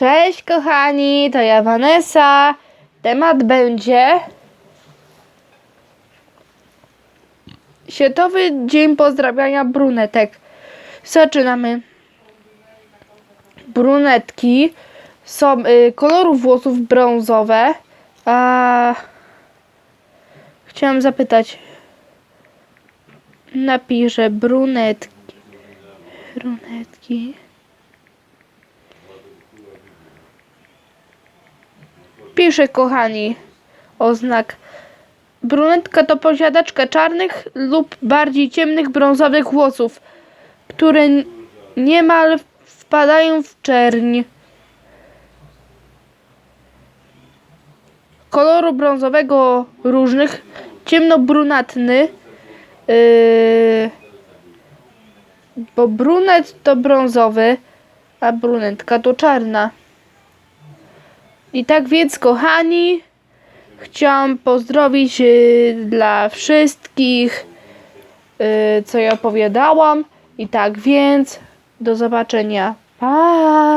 Cześć kochani, to ja Vanessa. Temat będzie Światowy Dzień Pozdrawiania Brunetek. Zaczynamy. Brunetki są y, koloru włosów brązowe. A chciałam zapytać. Napiszę brunetki. Brunetki. Pisze, kochani, oznak. Brunetka to posiadaczka czarnych lub bardziej ciemnych brązowych włosów, które niemal wpadają w czerń. Koloru brązowego różnych, ciemnobrunatny, yy, bo brunet to brązowy, a brunetka to czarna. I tak więc, kochani, chciałam pozdrowić y, dla wszystkich, y, co ja opowiadałam. I tak więc, do zobaczenia. Pa!